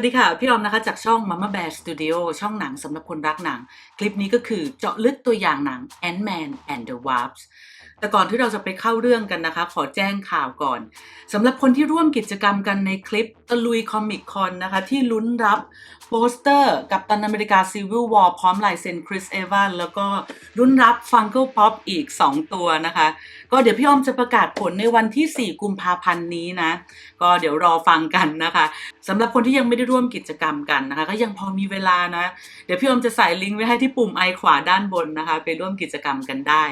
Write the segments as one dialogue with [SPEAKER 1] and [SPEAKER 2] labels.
[SPEAKER 1] วัสดีค่ะ พี่ออมนะคะจากช่อง Mama Bear Studio ช่องหนังสำหรับคนรักหนัง คลิปนี้ก็คือเจาะลึกตัวอย่างหนัง Ant-Man and the Wasp แต่ก่อนที่เราจะไปเข้าเรื่องกันนะคะ ขอแจ้งข่าวก่อนสำหรับคนที่ร่วมกิจกรรมกันในคลิปตะลุยคอมิกคอนนะคะ ที่ลุ้นรับโปสเตอร์กับตันอเมริกา Civil War พร้อมลายเซ็นคริสเอวานแล้วก็ลุ้นรับ Funko Pop อีก 2 ตัวนะคะ ก็เดี๋ยวพี่อ้อมจะประกาศผลในวันที่ 4 กุมภาพันธ์นี้นะ ก็เดี๋ยวรอฟังกันนะคะสำหรับคนที่ยังไม่ได้ร่วมกิจกรรมกันนะคะ ก็ยังพอมีเวลานะ เดี๋ยวพี่อ้อมจะใส่ลิงก์ไว้ให้ที่ปุ่มไอขวาด้านบนนะคะ ไปร่วมกิจกรรมกันได้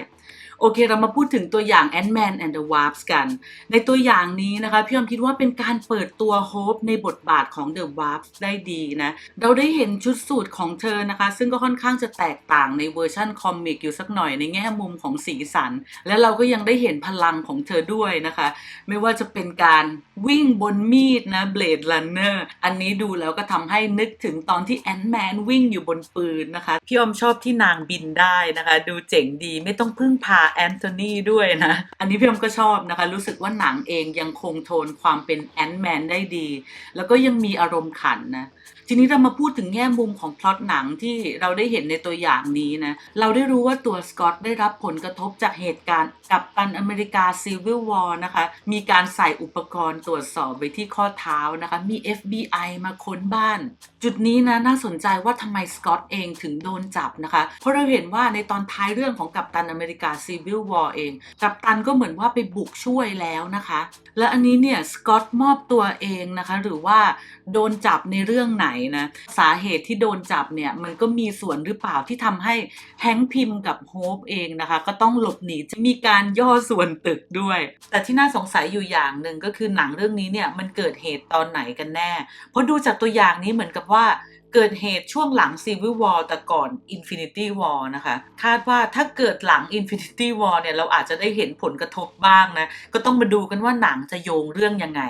[SPEAKER 1] โอเค เรามาพูดถึงตัวอย่าง Ant-Man and the Wasp กัน ในตัวอย่างนี้นะคะพี่อมคิดว่าเป็นการเปิดตัวโฮปในบทบาทของ The Wasp ได้ดีนะ เราได้เห็นชุดสูตรของเธอนะคะ ซึ่งก็ค่อนข้างจะแตกต่างในเวอร์ชั่นคอมิกอยู่สักหน่อยในแง่มุมของสีสัน และเราก็ยังได้เห็นพลังของเธอด้วยนะคะ ไม่ว่าจะเป็นการวิ่งบนมีดนะ Blade Runner อันนี้ดูแล้วก็ทำให้นึกถึงตอนที่แอนด์แมนวิ่งอยู่บนปืนนะคะ พี่อมชอบที่นางบินได้นะคะ ดูเจ๋งดีไม่ต้องพึ่งพาแอนโทนีด้วยนะ อันนี้พี่อมก็ชอบนะคะ รู้สึกว่าหนังเองยังคงโทนความเป็นแอนด์แมนได้ดี แล้วก็ยังมีอารมณ์ขันนะ ทีนี้เรามาพูดถึงแง่มุมของพล็อตหนังที่เราได้เห็นในตัวอย่างนี้นะ เราได้รู้ว่าตัวสกอตได้รับผลกระทบจากเหตุการณ์กับตันอเมริกาซีวิลวอร์นะคะ มีการใส่อุปกรณ์ตรวจสอบไว้ที่ข้อเท้านะคะ มี FBI มาค้นบ้าน จุดนี้นะน่าสนใจว่าทำไมสกอตเองถึงโดนจับนะคะ เพราะเราเห็นว่าในตอนท้ายเรื่องของกัปตันอเมริกาซีวิลวอร์เอง กัปตันก็เหมือนว่าไปบุกช่วยแล้วนะคะ และอันนี้เนี่ยสกอตมอบตัวเองนะคะ หรือว่าโดนจับในเรื่องไหนนะ สาเหตุที่โดนจับเนี่ยมันก็มีส่วนหรือเปล่าที่ทำให้แฮงค์พิมพ์กับโฮปเองนะคะ ก็ต้องหลบหนีจะมีการย่อส่วนตึกด้วย แต่ที่น่าสงสัยอยู่อย่างหนึ่งก็คือหนังเรื่องนี้เนี่ยมันเกิดเหตุตอนไหนกันแน่ เพราะดูจากตัวอย่างนี้เหมือนกับว่าเกิดเหตุช่วงหลัง Civil War แต่ก่อน Infinity War นะคะ คาดว่าถ้าเกิดหลัง Infinity War เนี่ยเราอาจจะได้เห็นผลกระทบบ้างนะ ก็ต้องมาดูกันว่าหนังจะโยงเรื่องยังไง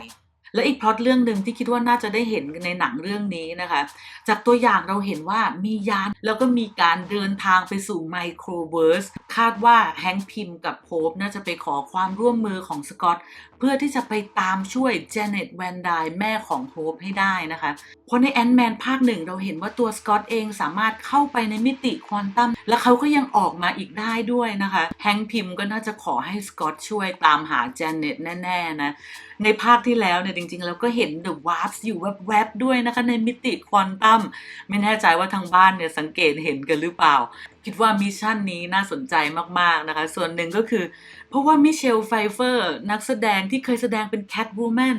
[SPEAKER 1] และอีกพล็อตเรื่องหนึ่งที่คิดว่าน่าจะได้เห็นในหนังเรื่องนี้นะคะ จากตัวอย่างเราเห็นว่ามียานแล้วก็มีการเดินทางไปสู่ไมโครเวิร์สคาดว่าแฮงค์พิมพ์กับโพบน่าจะไปขอความร่วมมือของสกอตเพื่อที่จะไปตามช่วยเจเน็ตแวนไดแม่ของโฮปให้ได้นะคะ เพราะในแอนด์แมนภาคหนึ่งเราเห็นว่าตัวสกอตเองสามารถเข้าไปในมิติควอนตัม และเขาก็ยังออกมาอีกได้ด้วยนะคะ แฮงค์พิมก็น่าจะขอให้สกอตช่วยตามหาเจเน็ตแน่ ๆ นะ ในภาคที่แล้วเนี่ยจริงๆแล้วก็เห็น The Wasp อยู่แวบๆด้วยนะคะในมิติควอนตัม ไม่แน่ใจว่าทางบ้านเนี่ยสังเกตเห็นกันหรือเปล่า คิดว่ามิชชั่นนี้น่าสนใจมากๆนะคะ ส่วนหนึ่งก็คือ เพราะว่ามิเชลไฟเฟอร์นักแสดงที่เคยแสดงเป็นแคทวูแมน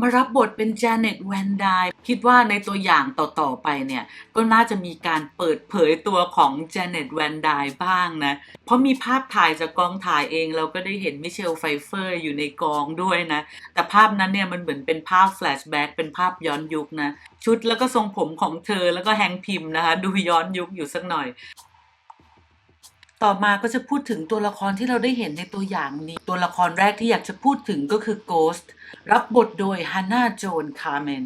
[SPEAKER 1] มารับบทเป็นเจเน็ตแวนไดคิดว่าในตัวอย่างต่อๆไปเนี่ย ก็น่าจะมีการเปิดเผยตัวของเจเน็ตแวนไดบ้างนะ เพราะมีภาพถ่ายจากกองถ่ายเองเราก็ได้เห็นมิเชลไฟเฟอร์อยู่ในกองด้วยนะ แต่ภาพนั้นเนี่ยมันเหมือนเป็นภาพแฟลชแบ็กเป็นภาพย้อนยุคนะ ชุดแล้วก็ทรงผมของเธอแล้วก็แฮงพิมพ์นะคะ ดูย้อนยุคอยู่สักหน่อย ต่อมาก็จะพูดถึงตัวละครที่เราได้เห็นในตัวอย่างนี้ ตัวละครแรกที่อยากจะพูดถึงก็คือ Ghost รับบทโดยฮันนาโจนคาร์เมน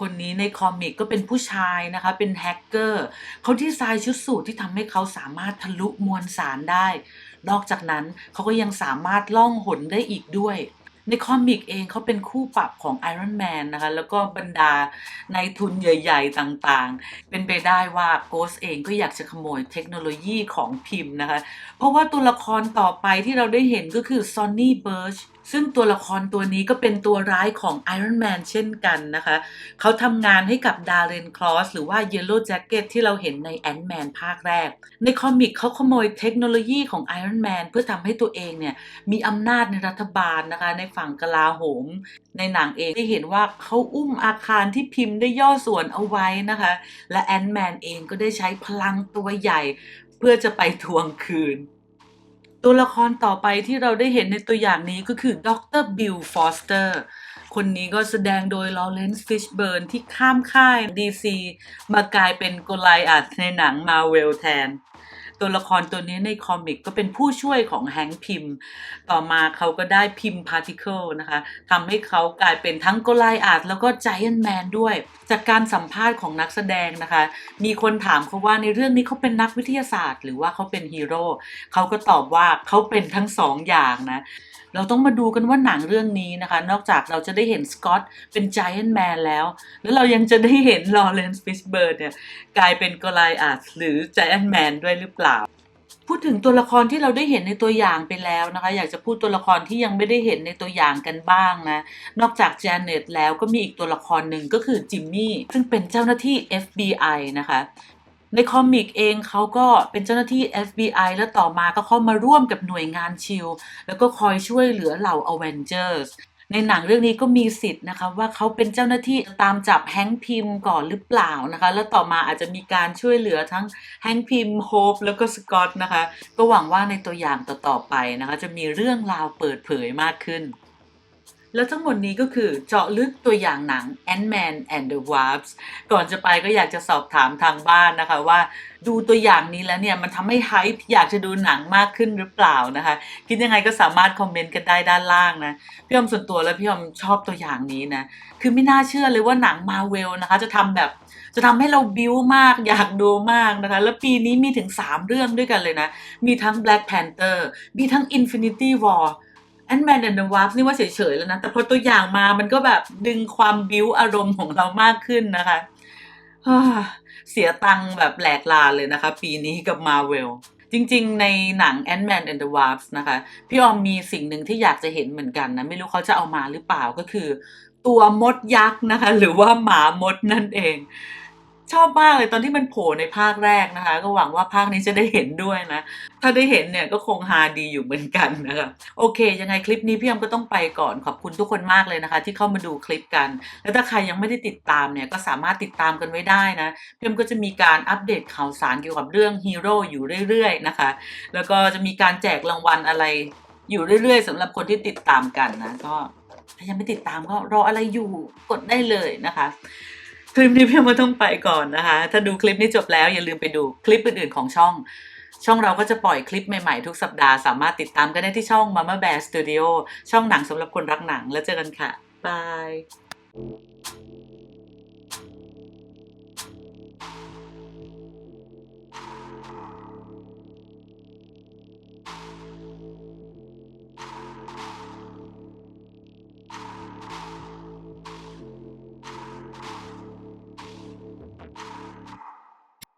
[SPEAKER 1] คนนี้ในคอมิกก็เป็นผู้ชายนะคะ เป็นแฮกเกอร์เขาที่ทรายชุดสูทที่ทำให้เขาสามารถทะลุมวลสารได้ นอกจากนั้นเขาก็ยังสามารถล่องหนได้อีกด้วย ในคอมิกเองเขาเป็นคู่ปรับของไอรอนแมนนะคะ แล้วก็บรรดาในทุนใหญ่ ๆ ต่างๆ เป็นไปได้ว่าโกสเองก็อยากจะขโมยเทคโนโลยีของพิมพ์นะคะ เพราะว่าตัวละครต่อไปที่เราได้เห็นก็คือซอนนี่เบิร์ช ซึ่งตัวละครตัวนี้ก็เป็นตัวร้ายของ Iron Man เช่นกันนะคะ เขาทำงานให้กับดาร์เรนคลอสหรือว่า Yellow Jacket ที่เราเห็นใน Ant-Man ภาคแรก ในคอมิกเขาขโมยเทคโนโลยีของ Iron Man เพื่อทำให้ตัวเองเนี่ยมีอำนาจในรัฐบาลนะคะ ในฝั่งกลาโหม ในหนังเองได้เห็นว่าเขาอุ้มอาคารที่พิมพ์ได้ย่อส่วนเอาไว้นะคะ และแอนด์แมนเองก็ได้ใช้พลังตัวใหญ่ เพื่อจะไปทวงคืน ตัวละครต่อไปที่เราได้เห็นในตัวอย่างนี้ก็คือดรบิลฟอสเตอร์คนนี้ก็แสดงโดยลอเรนซ์ฟิชเบิร์นที่ข้ามค่าย DC มากลายเป็นโกไลอาดในหนังมาเวลแทน ตัวละครตัวนี้ในคอมิกก็เป็นผู้ช่วยของแฮงค์พิมพ์ต่อมาเขาก็ได้พิมพ์พาร์ติเคิลนะคะทำให้เขากลายเป็นทั้งโกไลอาร์ตแล้วก็ไจแอนแมนด้วย จากการสัมภาษณ์ของนักแสดงนะคะ มีคนถามเขาว่าในเรื่องนี้เขาเป็นนักวิทยาศาสตร์ หรือว่าเขาเป็นฮีโร่เขาก็ตอบว่าเขาเป็นทั้งสองอย่างนะ เราต้องมาดูกันว่าหนังเรื่องนี้นะคะ นอกจากเราจะได้เห็นสกอตเป็นไจแอนแมนแล้ว แล้วเรายังจะได้เห็นลอเรนซ์ฟิชเบิร์ดเนี่ยกลายเป็นกลายอาหรือไจแอนแมนด้วยหรือเปล่า พูดถึงตัวละครที่เราได้เห็นในตัวอย่างไปแล้วนะคะ อยากจะพูดตัวละครที่ยังไม่ได้เห็นในตัวอย่างกันบ้างนะ นอกจาก Janet แล้วก็มีอีกตัวละครหนึ่งก็คือจิมมี่ซึ่งเป็นเจ้าหน้าที่ FBI นะคะ ในคอมิกเองเขาก็เป็นเจ้าหน้าที่ FBI แล้วต่อมาก็เข้ามาร่วมกับหน่วยงานชิลแล้วก็คอยช่วยเหลือเหล่า Avengers ในหนังเรื่องนี้ก็มีสิทธิ์นะคะว่าเขาเป็นเจ้าหน้าที่ตามจับแฮงค์พิมพ์ก่อนหรือเปล่านะคะ แล้วต่อมาอาจจะมีการช่วยเหลือทั้งแฮงค์พิมพ์โฮปแล้วก็สกอตนะคะ ก็หวังว่าในตัวอย่างต่อๆไปนะคะ จะมีเรื่องราวเปิดเผยมากขึ้น แล้วทั้งหมดนี้ก็คือเจาะลึกตัวอย่างหนัง Ant-Man and the Wasp ก่อนจะไปก็อยากจะสอบถามทางบ้านนะคะว่า ดูตัวอย่างนี้แล้วเนี่ย มันทำให้ไฮป์อยากจะดูหนังมากขึ้นหรือเปล่านะคะ คิดยังไงก็สามารถคอมเมนต์กันได้ด้านล่างนะ พี่อมส่วนตัวแล้วพี่อมชอบตัวอย่างนี้นะ คือไม่น่าเชื่อเลยว่าหนังมาเวลนะคะ จะทำแบบจะทำให้เราบิ้วมากอยากดูมากนะคะ แล้วปีนี้มีถึง 3 เรื่องด้วยกันเลยนะ มีทั้ง Black Panther มีทั้ง Infinity War Ant-Man and the Wasp นี่ว่าเฉยๆแล้วนะ แต่พอตัวอย่างมามันก็แบบดึงความบิ้วอารมณ์ของเรามากขึ้นนะคะเสียตังแบบแหลกลานเลยนะคะ ปีนี้กับ Marvel จริงๆ ในหนัง Ant-Man and the Wasp นะคะ พี่ออมมีสิ่งหนึ่งที่อยากจะเห็นเหมือนกันนะ ไม่รู้เขาจะเอามาหรือเปล่าก็คือ ตัวมดยักษ์นะคะ หรือว่าหมามดนั่นเอง ชอบมากเลยตอนที่มันโผล่ในภาคแรกนะคะ ก็หวังว่าภาคนี้จะได้เห็นด้วยนะ ถ้าได้เห็นเนี่ยก็คงฮาดีอยู่เหมือนกันนะคะโอเค ยังไงคลิปนี้พี่อมก็ต้องไปก่อนขอบคุณทุกคนมากเลยนะคะ ที่เข้ามาดูคลิปกัน แล้วถ้าใครยังไม่ได้ติดตามเนี่ยก็สามารถติดตามกันไว้ได้นะพี่อมก็จะมีการอัปเดตข่าวสารเกี่ยวกับเรื่องฮีโร่อยู่เรื่อยๆนะคะ แล้วก็จะมีการแจกรางวัลอะไรอยู่เรื่อยๆสำหรับคนที่ติดตามกันนะก็ถ้ายังไม่ติดตามก็รออะไรอยู่กดได้เลยนะคะ คลิปนี้พี่อมก็ต้องไปก่อนนะคะ ถ้าดูคลิปนี้จบแล้วอย่าลืมไปดูคลิปอื่นๆของช่อง ช่องเราก็จะปล่อยคลิปใหม่ๆทุกสัปดาห์สามารถติดตามกันได้ที่ช่อง Mama Bear Studio ช่องหนังสำหรับคนรักหนังแล้วเจอกันค่ะ บาย